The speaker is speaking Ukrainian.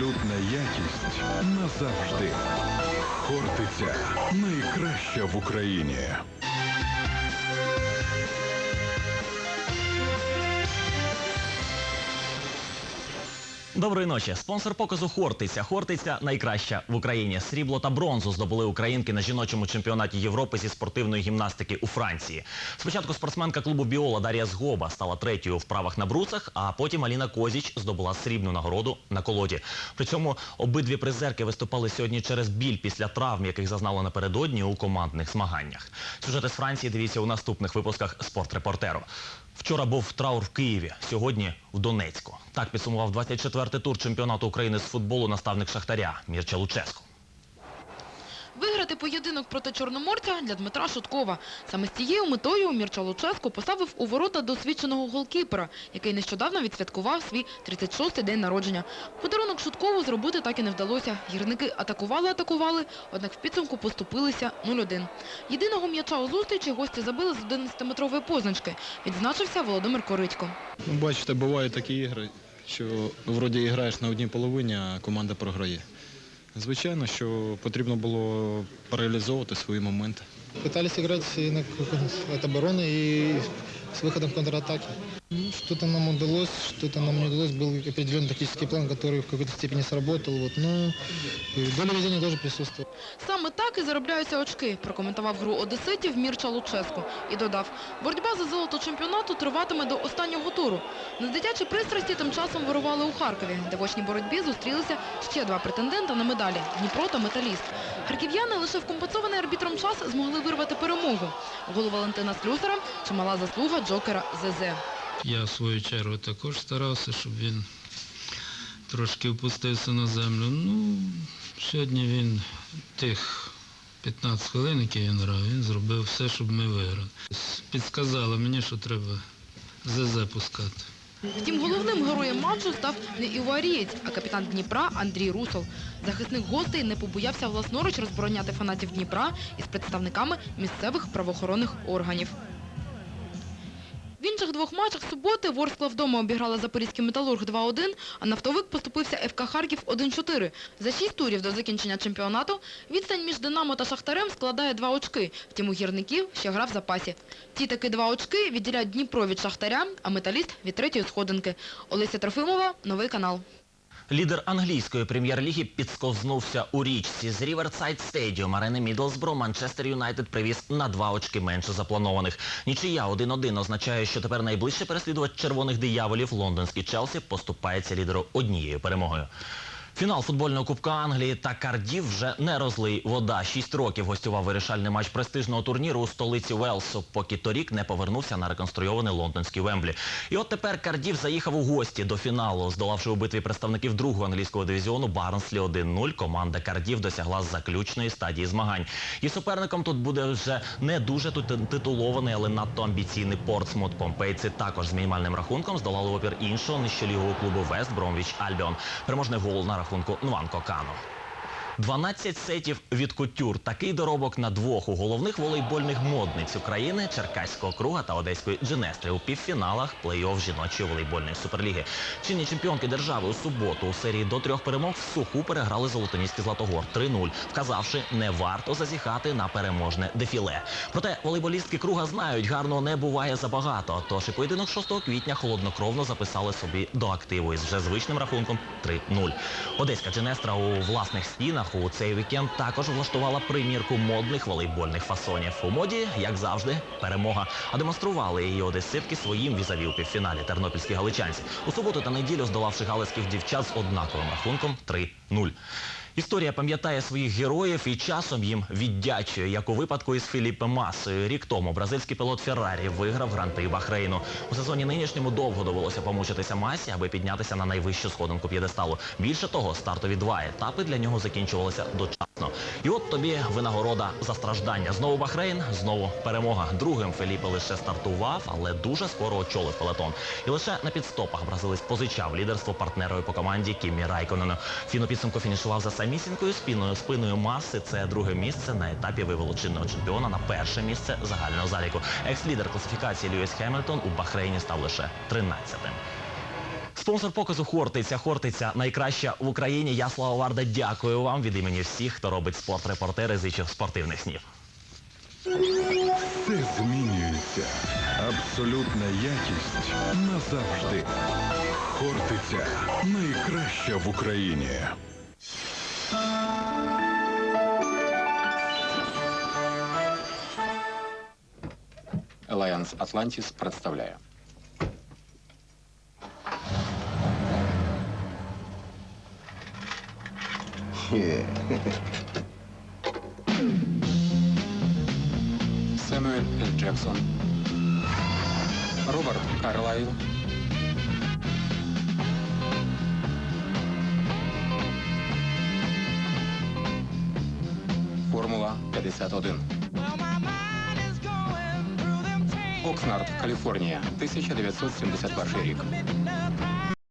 абсолютна якість назавжди. Хортиця найкраща в Україні. Доброї ночі. Спонсор показу Хортиця. Хортиця найкраща в Україні. Срібло та бронзу здобули українки на жіночому чемпіонаті Європи зі спортивної гімнастики у Франції. Спочатку спортсменка клубу Біола Дар'я Згоба стала третьою в правах на брусах, а потім Аліна Козіч здобула срібну нагороду на колоді. При цьому обидві призерки виступали сьогодні через біль після травм, яких зазнали напередодні у командних змаганнях. Сюжети з Франції дивіться у наступних випусках спортрепортеру. Вчора був траур в Києві, сьогодні в Донецьку. Так підсумував 24-й тур чемпіонату України з футболу наставник Шахтаря Мірча Луческу. Виграти поєдинок проти Чорноморця для Дмитра Шуткова. Саме з цією метою Мірча Луческо поставив у ворота досвідченого голкіпера, який нещодавно відсвяткував свій 36-й день народження. Подарунок Шуткову зробити так і не вдалося. Гірники атакували-атакували, однак в підсумку поступилися 0-1. Єдиного м'яча у зустрічі гості забили з 11-метрової позначки. Відзначився Володимир Коритько. Ну, бачите, бувають такі ігри, що вроді граєш на одній половині, а команда програє. Звичайно, що потрібно було реалізовувати свої моменти. Пытались играть и на к- от обороны и с выходом в контратаке. Ну, Что-то нам удалось, что-то нам не удалось. Был определенный тактический план, который в какой-то степени сработал. Вот. Но и доля везения тоже присутствует. Саме так і заробляються очки, прокоментував гру одеситів Мірча Луческу і додав, боротьба за золото чемпіонату триватиме до останнього туру. На дитячі пристрасті тим часом вирували у Харкові, де в очній боротьбі зустрілися ще два претендента на медалі – Дніпро та Металіст. Харків'яни лише в компенсований арбітром час змогли вирвати перемогу. Голу Валентина Слюсара – чимала заслуга Джокера ЗЗ. Я в свою чергу також старався, щоб він трошки опустився на землю. Ну, сьогодні він тих 15 хвилин, які він грав, він зробив все, щоб ми виграли. Підсказали мені, що треба ЗЗ пускати. Втім, головним героєм матчу став не іварієць, а капітан Дніпра Андрій Русол. Захисник гостей не побоявся власноруч розбороняти фанатів Дніпра із представниками місцевих правоохоронних органів. В інших двох матчах суботи Ворскла вдома обіграла Запорізький металург 2-1, а нафтовик поступився ФК Харків 1-4. За шість турів до закінчення чемпіонату відстань між Динамо та Шахтарем складає два очки. Втім, у гірників ще гра в запасі. Ті таки два очки відділяють Дніпро від Шахтаря, а металіст від третьої сходинки. Олеся Трофимова, новий канал. Лідер англійської прем'єр-ліги підсковзнувся у річці. З Ріверсайд Стедіум арени Мідлсбро Манчестер Юнайтед привіз на два очки менше запланованих. Нічия 1-1 означає, що тепер найближче переслідувач червоних дияволів лондонський Челсі поступається лідеру однією перемогою. Фінал футбольного кубка Англії та Кардів вже не розлий вода. Шість років гостював вирішальний матч престижного турніру у столиці Велсу, поки торік не повернувся на реконструйований лондонський Вемблі. І от тепер Кардів заїхав у гості до фіналу. Здолавши у битві представників другого англійського дивізіону Барнслі 1-0, команда Кардів досягла заключної стадії змагань. І суперником тут буде вже не дуже титулований, але надто амбіційний Портсмут. Помпейці також з мінімальним рахунком здолали опір іншого нижчолігового клубу Вест Бромвіч Альбіон. Переможний гол на рахунку Нванко Кано. 12 сетів від кутюр. Такий доробок на двох у головних волейбольних модниць України, Черкаського круга та Одеської Дженестри у півфіналах плей-офф жіночої волейбольної суперліги. Чинні чемпіонки держави у суботу у серії до трьох перемог в суху переграли Золотоніський Златогор 3-0, вказавши, не варто зазіхати на переможне дефіле. Проте волейболістки круга знають, гарного не буває забагато. Тож і поєдинок 6 квітня холоднокровно записали собі до активу із вже звичним рахунком 3-0. Одеська Дженестра у власних стінах у цей вікенд також влаштувала примірку модних волейбольних фасонів. У моді, як завжди, перемога. А демонстрували її одеситки своїм візаві у півфіналі тернопільські галичанці. У суботу та неділю здолавши галицьких дівчат з однаковим рахунком 3-0. Історія пам'ятає своїх героїв і часом їм віддячує, як у випадку із Філіппом Масою. Рік тому бразильський пілот Феррарі виграв гран-при Бахрейну. У сезоні нинішньому довго довелося помучитися Масі, аби піднятися на найвищу сходинку п'єдесталу. Більше того, стартові два етапи для нього закінчувалися дочасно. І от тобі винагорода за страждання. Знову Бахрейн, знову перемога. Другим Феліпе лише стартував, але дуже скоро очолив пелетон. І лише на підстопах бразилець позичав лідерство партнерові по команді Кімі Райконену. Фін у підсумку фінішував за самісінькою спіною спиною маси. Це друге місце на етапі вивело чинного чемпіона на перше місце загального заліку. Екс-лідер класифікації Льюіс Хемільтон у Бахрейні став лише 13-тим. Спонсор показу Хортиця. Хортиця найкраща в Україні. Я Слава Варда. Дякую вам від імені всіх, хто робить спорт репортери зичив спортивних снів. Все змінюється. Абсолютна якість назавжди. Хортиця найкраща в Україні. Alliance Atlantis представляє. Семюель Л. Джексон. Роберт Карлайл. Формула 51. Окснард, Каліфорнія, 1971 рік.